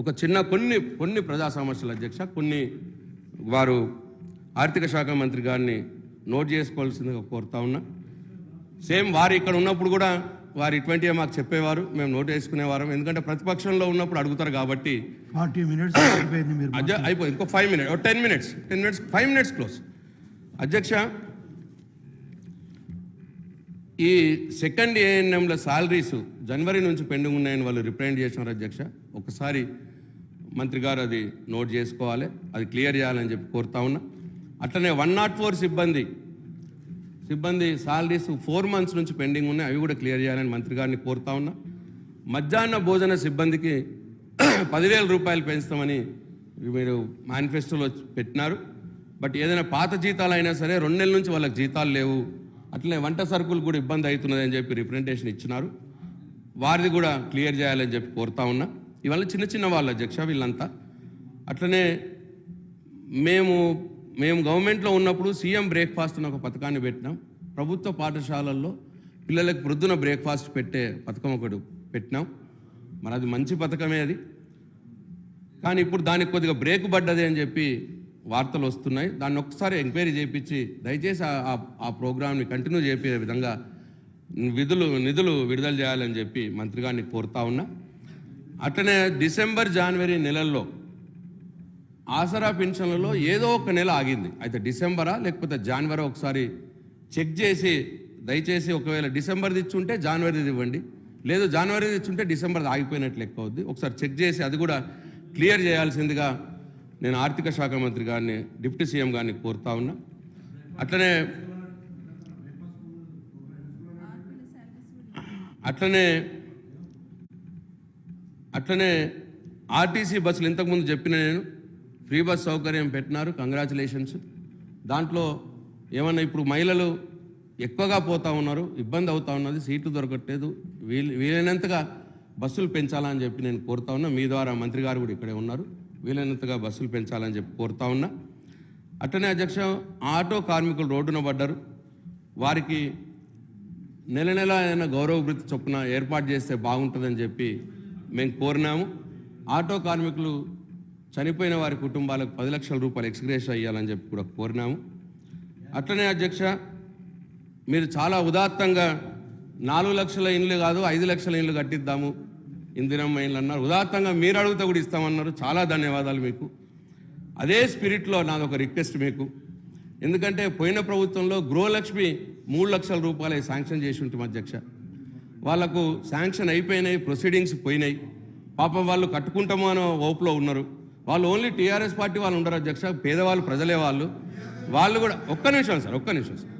ఒక చిన్న కొన్ని కొన్ని ప్రజా సమస్యల అధ్యక్ష కొన్ని వారు ఆర్థిక శాఖ మంత్రి గారిని నోట్ చేసుకోవాల్సిందిగా కోరుతా ఉన్నా. సేమ్ వారు ఇక్కడ ఉన్నప్పుడు కూడా వారు ఇటువంటివి మాకు చెప్పేవారు మేము నోట్ వేసుకునేవారం ఎందుకంటే ప్రతిపక్షంలో ఉన్నప్పుడు అడుగుతారు కాబట్టి. ఫార్టీ మినిట్స్ అయిపోయింది ఇంకో five minutes ten minutes ten minutes five minutes close. అధ్యక్ష ఈ సెకండ్ ఏఎన్ఎంల శాలరీస్ జనవరి నుంచి పెండింగ్ ఉన్నాయని వాళ్ళు రిప్రజెంట్ చేసినారు అధ్యక్ష. ఒకసారి మంత్రి గారు అది నోట్ చేసుకోవాలి అది క్లియర్ చేయాలని చెప్పి కోరుతా ఉన్నా. అట్లనే వన్ నాట్ ఫోర్ సిబ్బంది సిబ్బంది సాలరీస్ ఫోర్ మంత్స్ నుంచి పెండింగ్ ఉన్నాయి అవి కూడా క్లియర్ చేయాలని మంత్రి గారిని కోరుతా ఉన్నా. మధ్యాహ్న భోజన సిబ్బందికి పదివేల రూపాయలు పెంచుతామని మీరు మేనిఫెస్టోలో పెట్టినారు. బట్ ఏదైనా పాత జీతాలు అయినా సరే రెండు నెలల నుంచి వాళ్ళకి జీతాలు లేవు. అట్లనే వంట సరుకులు కూడా ఇబ్బంది అవుతున్నది అని చెప్పి రిప్రజెంటేషన్ ఇచ్చినారు. వారిది కూడా క్లియర్ చేయాలని చెప్పి కోరుతా ఉన్నా. ఇవాళ చిన్న చిన్న వాళ్ళ అధ్యక్ష వీళ్ళంతా. అట్లనే మేము మేము గవర్నమెంట్లో ఉన్నప్పుడు సీఎం బ్రేక్ఫాస్ట్ అని ఒక పథకాన్ని పెట్టినాం. ప్రభుత్వ పాఠశాలల్లో పిల్లలకు ప్రొద్దున బ్రేక్ఫాస్ట్ పెట్టే పథకం ఒకటి పెట్టినాం. మరి అది మంచి పథకమే అది. కానీ ఇప్పుడు దానికి కొద్దిగా బ్రేక్ పడ్డది అని చెప్పి వార్తలు వస్తున్నాయి. దాన్ని ఒకసారి ఎంక్వైరీ చేయించి దయచేసి ఆ- ఆ- ఆ ప్రోగ్రామ్ని కంటిన్యూ చేపే విధంగా విధులు నిధులు విడుదల చేయాలని చెప్పి మంత్రి గారిని కోరుతా ఉన్నా. అట్లనే డిసెంబర్ జనవరి నెలల్లో ఆసరా పెన్షన్లలో ఏదో ఒక నెల ఆగింది. అయితే డిసెంబరా లేకపోతే జనవరి ఒకసారి చెక్ చేసి దయచేసి ఒకవేళ డిసెంబర్ది ఇచ్చుంటే జనవరిది ఇవ్వండి. లేదు జనవరిది ఇచ్చుంటే డిసెంబర్ ఆగిపోయినట్లు లెక్క అవుద్ది. ఒకసారి చెక్ చేసి అది కూడా క్లియర్ చేయాల్సిందిగా నేను ఆర్థిక శాఖ మంత్రి గారిని డిప్యూటీ సీఎం గారిని కోరుతా ఉన్నా. అట్లనే అట్లనే అట్లనే ఆర్టీసీ బస్సులు ఇంతకుముందు చెప్పిన నేను ఫ్రీ బస్ సౌకర్యం పెట్టినారు కంగ్రాచులేషన్స్ దాంట్లో ఏమన్నా ఇప్పుడు మహిళలు ఎక్కువగా పోతా ఉన్నారు ఇబ్బంది అవుతా ఉన్నది సీట్లు దొరకట్లేదు వీలు వీలైనంతగా బస్సులు పెంచాలని చెప్పి నేను కోరుతా ఉన్నా. మీ ద్వారా మంత్రి గారు కూడా ఇక్కడే ఉన్నారు వీలైనంతగా బస్సులు పెంచాలని చెప్పి కోరుతా ఉన్నా. అట్టనే అధ్యక్ష ఆటో కార్మికులు రోడ్డున పడ్డారు. వారికి నెల నెల అయినా గౌరవ వృత్తి చొప్పున ఏర్పాటు చేస్తే బాగుంటుందని చెప్పి మేము కోరినాము. ఆటో కార్మికులు చనిపోయిన వారి కుటుంబాలకు పది లక్షల రూపాయలు ఎక్స్గ్రేస్ అయ్యాలని చెప్పి కూడా కోరినాము. అట్లనే అధ్యక్ష మీరు చాలా ఉదాత్తంగా నాలుగు లక్షల ఇండ్లు కాదు ఐదు లక్షల ఇండ్లు కట్టిద్దాము. ఇందిరమ్మ ఇండ్లు అన్నారు. ఉదాత్తంగా మీరు అడిగితే కూడా ఇస్తామన్నారు. చాలా ధన్యవాదాలు మీకు. అదే స్పిరిట్లో నాది ఒక రిక్వెస్ట్ మీకు. ఎందుకంటే పోయిన ప్రభుత్వంలో గృహలక్ష్మి మూడు లక్షల రూపాయలు శాంక్షన్ చేసి ఉంటాం అధ్యక్ష. వాళ్ళకు శాంక్షన్ అయిపోయినాయి ప్రొసీడింగ్స్ పోయినాయి. పాపం వాళ్ళు కట్టుకుంటాము అనే ఓపులో ఉన్నారు. వాళ్ళు ఓన్లీ టీఆర్ఎస్ పార్టీ వాళ్ళు ఉండరు అధ్యక్ష పేదవాళ్ళు ప్రజలే వాళ్ళు. వాళ్ళు కూడా ఒక్క నిమిషం సార్ ఒక్క నిమిషం సార్.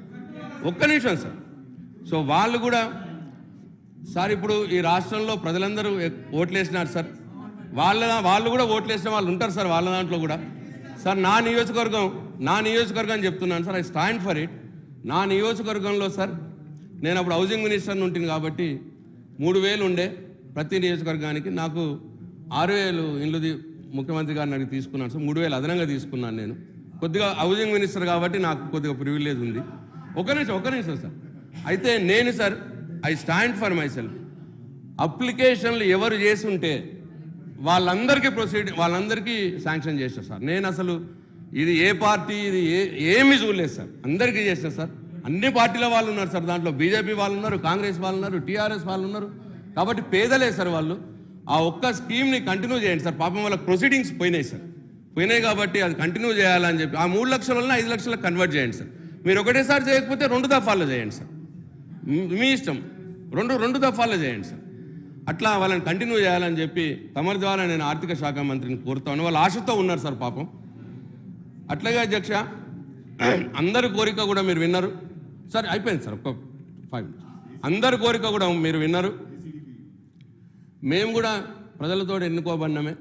ఒక్క నిమిషం సార్. సో వాళ్ళు కూడా సార్ ఇప్పుడు ఈ రాష్ట్రంలో ప్రజలందరూ ఓట్లేసినారు సార్. వాళ్ళ వాళ్ళు కూడా ఓట్లేసిన వాళ్ళు ఉంటారు సార్ వాళ్ళ దాంట్లో కూడా. సార్ నా నియోజకవర్గం నా నియోజకవర్గం చెప్తున్నాను sir I stand for it. నా నియోజకవర్గంలో సార్ నేను అప్పుడు హౌసింగ్ మినిస్టర్ ఉంటుంది కాబట్టి మూడు వేలు ఉండే ప్రతి నియోజకవర్గానికి నాకు ఆరు వేలు ఇండ్లు ముఖ్యమంత్రి గారిని అడిగి తీసుకున్నాను. సార్ మూడు వేలు అదనంగా తీసుకున్నాను నేను. కొద్దిగా హౌసింగ్ మినిస్టర్ కాబట్టి నాకు కొద్దిగా ప్రివిలేజ్ ఉంది. ఒక నిమిషం ఒక నిమిషం సార్. అయితే నేను sir I stand for myself అప్లికేషన్లు ఎవరు చేసి ఉంటే వాళ్ళందరికీ ప్రొసీడ్ వాళ్ళందరికీ శాంక్షన్ చేస్తారు సార్. నేను అసలు ఇది ఏ పార్టీ ఇది ఏ ఏమి చూడలేదు సార్. అందరికీ చేసిన సార్. అన్ని పార్టీల వాళ్ళు ఉన్నారు సార్. దాంట్లో బీజేపీ వాళ్ళు ఉన్నారు కాంగ్రెస్ వాళ్ళు ఉన్నారు టీఆర్ఎస్ వాళ్ళు ఉన్నారు. కాబట్టి పేదలే సార్ వాళ్ళు. ఆ ఒక్క స్కీమ్ని కంటిన్యూ చేయండి సార్. పాపం వాళ్ళ ప్రొసీడింగ్స్ పోయినాయి సార్. పోయినాయి కాబట్టి అది కంటిన్యూ చేయాలని చెప్పి ఆ మూడు లక్షల వల్ల ఐదు లక్షలకు కన్వర్ట్ చేయండి సార్. మీరు ఒకటేసారి చేయకపోతే రెండు దఫాల్లో చేయండి సార్. మీ- మీ ఇష్టం. రెండు రెండు దఫాల్లో చేయండి సార్. అట్లా వాళ్ళని కంటిన్యూ చేయాలని చెప్పి తమరి ద్వారా నేను ఆర్థిక శాఖ మంత్రిని కోరుతాను వాళ్ళు ఆశతో ఉన్నారు సార్ పాపం. అట్లాగే అధ్యక్ష అందరి కోరిక కూడా మీరు విన్నారు. సార్ అయిపోయింది సార్ ఒక ఫైవ్ మినిట్స్ అందరి కోరిక కూడా మీరు విన్నారు. మేము కూడా ప్రజలతో ఎన్నుకోబడినమే.